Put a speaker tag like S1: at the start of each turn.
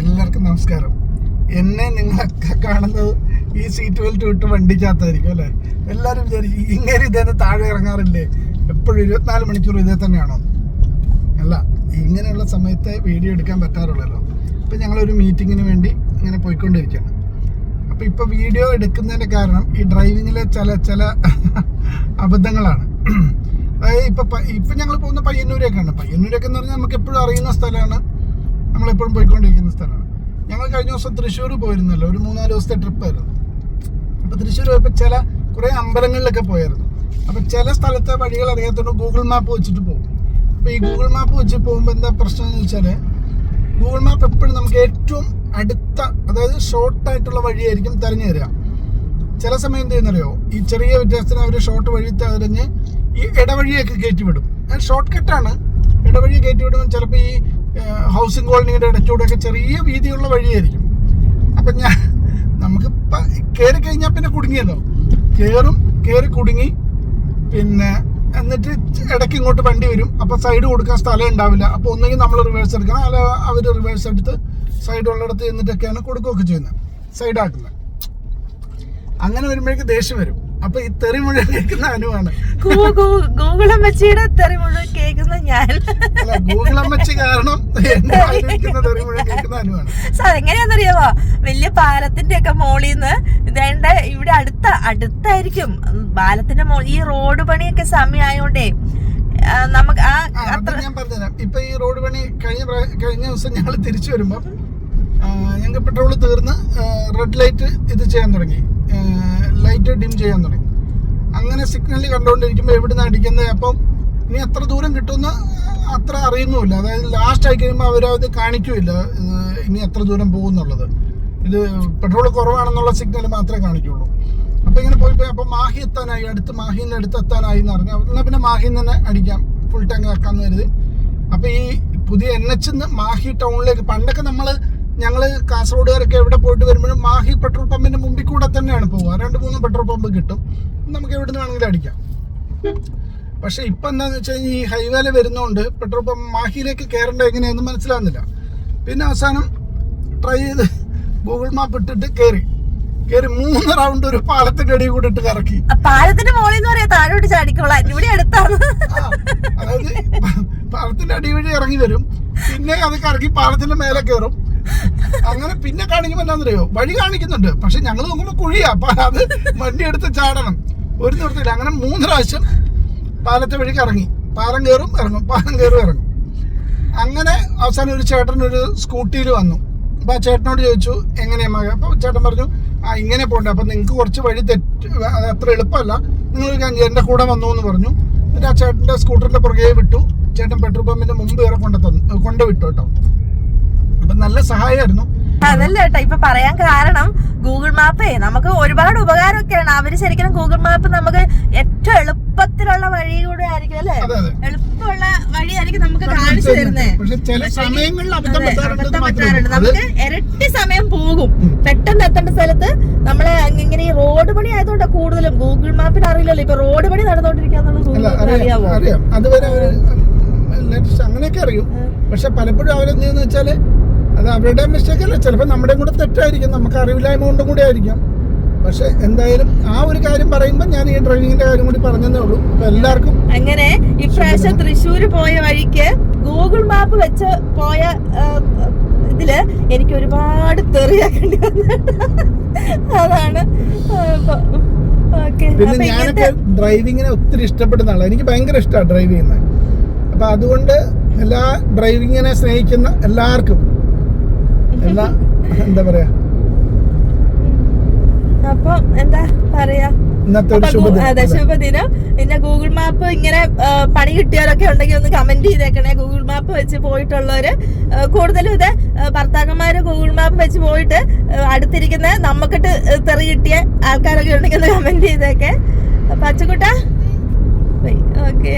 S1: എല്ലാവർക്കും നമസ്കാരം. എന്നെ നിങ്ങളൊക്കെ കാണുന്നത് ഈ സീറ്റ് ബെൽറ്റ് വിട്ട് വണ്ടിക്കകത്തായിരിക്കും അല്ലേ? എല്ലാവരും വിചാരിക്കും ഇങ്ങനെ ഇതേന്ന് താഴെ ഇറങ്ങാറില്ലേ? എപ്പോഴും ഇരുപത്തിനാല് മണിക്കൂർ ഇതേ തന്നെയാണോ? അല്ല ഇങ്ങനെയുള്ള സമയത്തെ വീഡിയോ എടുക്കാൻ പറ്റാറുള്ളല്ലോ. ഇപ്പം ഞങ്ങളൊരു മീറ്റിങ്ങിന് വേണ്ടി ഇങ്ങനെ പോയിക്കൊണ്ടിരിക്കുകയാണ്. അപ്പോൾ ഇപ്പോൾ വീഡിയോ എടുക്കുന്നതിന്റെ കാരണം ഈ ഡ്രൈവിങ്ങിലെ ചില ചില അബദ്ധങ്ങളാണ്. അതായത് ഇപ്പം ഇപ്പം ഞങ്ങൾ പോകുന്ന പയ്യന്നൂരൊക്കെയാണ് പയ്യന്നൂരൊക്കെ എന്ന് പറഞ്ഞാൽ നമുക്ക് എപ്പോഴും അറിയുന്ന സ്ഥലമാണ് നമ്മളെപ്പോഴും പോയിക്കൊണ്ടിരിക്കുന്ന സ്ഥലമാണ്. ഞങ്ങൾ കഴിഞ്ഞ ദിവസം തൃശ്ശൂർ പോയിരുന്നല്ലോ. ഒരു മൂന്നാൽ ദിവസത്തെ ട്രിപ്പായിരുന്നു അപ്പോൾ തൃശ്ശൂർ പോയപ്പോൾ ചില കുറേ അമ്പലങ്ങളിലൊക്കെ പോയായിരുന്നു. അപ്പോൾ ചില സ്ഥലത്തെ വഴികൾ അറിയാത്തതുകൊണ്ട് ഗൂഗിൾ മാപ്പ് വെച്ചിട്ട് പോകും. അപ്പോൾ ഈ ഗൂഗിൾ മാപ്പ് വെച്ച് പോകുമ്പോൾ എന്താ പ്രശ്നം എന്ന് വെച്ചാൽ ഗൂഗിൾ മാപ്പ് എപ്പോഴും നമുക്ക് ഏറ്റവും അടുത്ത അതായത് ഷോർട്ടായിട്ടുള്ള വഴിയായിരിക്കും തിരഞ്ഞു തരിക ചില സമയം എന്ത് ചെയ്യുന്നറിയോ? ഈ ചെറിയ വ്യത്യാസത്തിന് അവർ ഷോർട്ട് വഴി തിരഞ്ഞ് ഈ ഇടവഴിയൊക്കെ കയറ്റി വിടും ഷോർട്ട് കട്ടാണ് ഇടവഴി കയറ്റി വിടുമ്പോൾ ചിലപ്പോൾ ഈ ഹൗസിംഗ് കോളനിയുടെ ഇടയ്ക്കൂടെയൊക്കെ ചെറിയ വീതിയുള്ള വഴിയായിരിക്കും. അപ്പം ഞാൻ നമുക്ക് കയറി കഴിഞ്ഞാൽ പിന്നെ കുടുങ്ങിയല്ലോ. കയറും കയറി കുടുങ്ങി പിന്നെ എന്നിട്ട് ഇടയ്ക്ക് ഇങ്ങോട്ട് വണ്ടി വരും. അപ്പോൾ സൈഡ് കൊടുക്കാൻ സ്ഥലം ഉണ്ടാവില്ല. അപ്പോൾ ഒന്നെങ്കിൽ നമ്മൾ റിവേഴ്സ് എടുക്കണം. അല്ല അവർ റിവേഴ്സ് എടുത്ത് സൈഡ് ഉള്ളിടത്ത് എന്നിട്ടൊക്കെയാണ് കൊടുക്കുകയൊക്കെ ചെയ്യുന്നത്. സൈഡാക്കുന്നത് അങ്ങനെ വരുമ്പോഴേക്ക് ദേഷ്യം വരും. അപ്പൊ ഈ തെറി മുഴുവൻ കേൾക്കുന്ന അനുവാണ്.
S2: ഗൂഗിൾ അമ്മച്ചിയുടെ തെറി മുഴുവൻ കേൾക്കുന്ന ഞാൻ.
S1: അല്ല
S2: അതെങ്ങനെയാണെന്നറിയാമോ വലിയ പാലത്തിന്റെ ഒക്കെ മോളിൽ നിന്ന് ഇതേണ്ട ഇവിടെ അടുത്ത അടുത്തായിരിക്കും. പാലത്തിന്റെ മോൾ ഈ റോഡ് പണിയൊക്കെ സമയമായോണ്ടേ നമുക്ക് ആ അത്ര
S1: ഞാൻ പറഞ്ഞുതരാം. ഇപ്പൊ ഈ റോഡ് പണി കഴിഞ്ഞ കഴിഞ്ഞ ദിവസം ഞങ്ങൾ തിരിച്ചു വരുമ്പോ ഞങ്ങൾക്ക് പെട്രോൾ തീർന്ന് റെഡ് ലൈറ്റ് ഇത് ചെയ്യാൻ തുടങ്ങി. ലൈറ്റ് ഡിം ചെയ്യാൻ തുടങ്ങി. അങ്ങനെ സിഗ്നൽ കണ്ടുകൊണ്ടിരിക്കുമ്പോൾ എവിടുന്ന് അടിക്കുന്നത് അപ്പം ഇനി എത്ര ദൂരം കിട്ടുമെന്ന് അത്ര അറിയുന്നുമില്ല. അതായത് ലാസ്റ്റ് ആയി കഴിയുമ്പോൾ അവരത് കാണിക്കുമില്ല ഇനി എത്ര ദൂരം പോകുന്നുള്ളത്. ഇത് പെട്രോൾ കുറവാണെന്നുള്ള സിഗ്നൽ മാത്രമേ കാണിക്കുള്ളൂ. അപ്പോൾ ഇങ്ങനെ പോയി പോയി അപ്പം മാഹി എത്താനായി. അടുത്ത് മാഹിന്റെ അടുത്ത് എത്താനായി എന്ന് പറഞ്ഞു. എന്നാൽ പിന്നെ മാഹിന്ന് തന്നെ അടിക്കാം. ഫുൾ ടാങ്ക് ആക്കാമെന്ന് കരുതി. അപ്പോൾ ഈ പുതിയ എൻ എച്ച് മാഹി ടൗണിലേക്ക് പണ്ടൊക്കെ നമ്മൾ ഞങ്ങൾ കാസർഗോഡുകാരൊക്കെ എവിടെ പോയിട്ട് വരുമ്പോഴും മാഹി പെട്രോൾ പമ്പിന്റെ മുമ്പിൽ കൂടെ തന്നെയാണ് പോവുക. രണ്ട് മൂന്ന് പെട്രോൾ പമ്പ് കിട്ടും. നമുക്ക് എവിടെ നിന്ന് വേണമെങ്കിലും അടിക്കാം. പക്ഷെ ഇപ്പൊ എന്താന്ന് വെച്ച് കഴിഞ്ഞാൽ ഈ ഹൈവേല വരുന്നോണ്ട് പെട്രോൾ പമ്പ് മാഹിയിലേക്ക് കയറേണ്ട എങ്ങനെയാണെന്ന് മനസ്സിലാകുന്നില്ല പിന്നെ അവസാനം ട്രൈ ചെയ്ത് ഗൂഗിൾ മാപ്പ് ഇട്ടിട്ട് കയറി കയറി മൂന്ന് റൗണ്ട് ഒരു പാലത്തിന്റെ അടി കൂടെ ഇട്ട് കറക്കി.
S2: പാലത്തിന്റെ മോളിൽ എന്ന് പറയാ താഴോട്ട് ചാടിക്കോളാം. ഇവിടെ അടുത്താണ്.
S1: അതായത് പാലത്തിന്റെ അടി വഴി ഇറങ്ങി വരും. പിന്നെ അത് കറക്കി പാലത്തിന്റെ മേലെ കയറും അങ്ങനെ പിന്നെ കാണിക്കുമ്പോ എന്താണെന്നറിയോ വഴി കാണിക്കുന്നുണ്ട്. പക്ഷെ ഞങ്ങൾ നോക്കുമ്പോ കുഴിയാ. അപ്പൊ അത് വണ്ടി എടുത്ത് ചാടണം. ഒരു നിർത്തില്ല അങ്ങനെ മൂന്ന് പ്രാവശ്യം പാലത്തെ വഴിക്ക് ഇറങ്ങി. പാലം കയറും ഇറങ്ങും പാലം കയറും ഇറങ്ങും. അങ്ങനെ അവസാനം ഒരു ചേട്ടൻ ഒരു സ്കൂട്ടിയിൽ വന്നു. അപ്പോൾ ആ ചേട്ടനോട് ചോദിച്ചു എങ്ങനെയാ മക അപ്പോൾ ചേട്ടൻ പറഞ്ഞു ആ ഇങ്ങനെ പോകണ്ടേ. അപ്പം നിങ്ങൾക്ക് കുറച്ച് വഴി തെറ്റ് അത് അത്ര എളുപ്പമല്ല. നിങ്ങൾ എന്റെ കൂടെ വന്നു എന്ന് പറഞ്ഞു. എന്നിട്ട് ആ ചേട്ടന്റെ സ്കൂട്ടറിന്റെ പുറകെ വിട്ടു. ചേട്ടൻ പെട്രോൾ പമ്പിന്റെ മുമ്പ് വരെ കൊണ്ടു തന്നു കൊണ്ടു വിട്ടു കേട്ടോ. അപ്പം നല്ല സഹായമായിരുന്നു.
S2: അതല്ല കേട്ടോ ഇപ്പൊ പറയാൻ കാരണം ഗൂഗിൾ മാപ്പേ. നമുക്ക് ഒരുപാട് ഉപകാരമൊക്കെയാണ്. അവർ ശരിക്കും ഗൂഗിൾ മാപ്പ് നമുക്ക് ഏറ്റവും ആയിരിക്കും അല്ലേ? എളുപ്പമുള്ള വഴിയായിരിക്കും നമുക്ക് കാണിച്ചു തരുന്നേ.
S1: പക്ഷെ ചില സമയങ്ങളിൽ അബദ്ധം പറ്റാറുണ്ട്.
S2: നമുക്ക് ഇരട്ടി സമയം പോകും. പെട്ടെന്ന് എത്തേണ്ട സ്ഥലത്ത് നമ്മളെ ഇങ്ങനെ ഈ റോഡ് പണി ആയതുകൊണ്ട് കൂടുതലും. ഗൂഗിൾ മാപ്പിൽ അറിയില്ലല്ലോ. ഇപ്പൊ റോഡ് പണി നടന്നുകൊണ്ടിരിക്കാന്നുള്ളത് ഗൂഗിൾ
S1: അല്ല
S2: മാപ്പിന്
S1: അറിയാം
S2: അറിയാവോ?
S1: അറിയാം. അതുവരെ അവർ latest അങ്ങനെയൊക്കെ അറിയും. പക്ഷെ പലപ്പോഴും അവരെന്ത് ചെയ്യുന്ന വെച്ചാൽ അത് അവരുടെ മിസ്റ്റേക്ക് അല്ല. ചിലപ്പോൾ നമ്മുടെ കൂടെ തെറ്റായിരിക്കും. നമുക്ക് അറിവില്ലായ്മ കൊണ്ടും കൂടി ആയിരിക്കാം. പക്ഷെ എന്തായാലും ആ ഒരു കാര്യം പറയുമ്പോൾ ഞാൻ ഈ ഡ്രൈവിങ്ങിന്റെ കാര്യം കൂടി പറഞ്ഞതേ ഉള്ളൂ. എല്ലാവർക്കും
S2: അങ്ങനെ ഇപ്രാവശ്യം തൃശ്ശൂർ പോയ വഴിക്ക് ഗൂഗിൾ മാപ്പ് വെച്ച് പോയ ഇതിൽ എനിക്ക് ഒരുപാട് തെറിയാക്കേണ്ടി വന്നു അതാണ്
S1: പിന്നെ ഞാനൊക്കെ ഡ്രൈവിങ്ങിനെ ഒത്തിരി ഇഷ്ടപ്പെടുന്ന ആളാണ് എനിക്ക് ഭയങ്കര ഇഷ്ടമാണ് ഡ്രൈവ് ചെയ്യുന്നത് അപ്പൊ അതുകൊണ്ട് എല്ലാ ഡ്രൈവിങ്ങിനെ സ്നേഹിക്കുന്ന എല്ലാവർക്കും. എല്ലാ എന്താ പറയാ?
S2: അപ്പൊ എന്താ പറയാ? അതെ. ശുഭദിനം. പിന്നെ ഗൂഗിൾ മാപ്പ് ഇങ്ങനെ പണി കിട്ടിയവരൊക്കെ ഉണ്ടെങ്കിൽ ഒന്ന് കമന്റ് ചെയ്തേക്കണേ. ഗൂഗിൾ മാപ്പ് വെച്ച് പോയിട്ടുള്ളവര്. കൂടുതലും ഇത് ഭർത്താക്കന്മാര് ഗൂഗിൾ മാപ്പ് വെച്ച് പോയിട്ട് അടുത്തിരിക്കുന്ന നമുക്കിട്ട് തെറി കിട്ടിയ ആൾക്കാരൊക്കെ ഉണ്ടെങ്കിൽ ഒന്ന് കമന്റ് ചെയ്തേക്കെ. പച്ചക്കുട്ട? ഓക്കെ.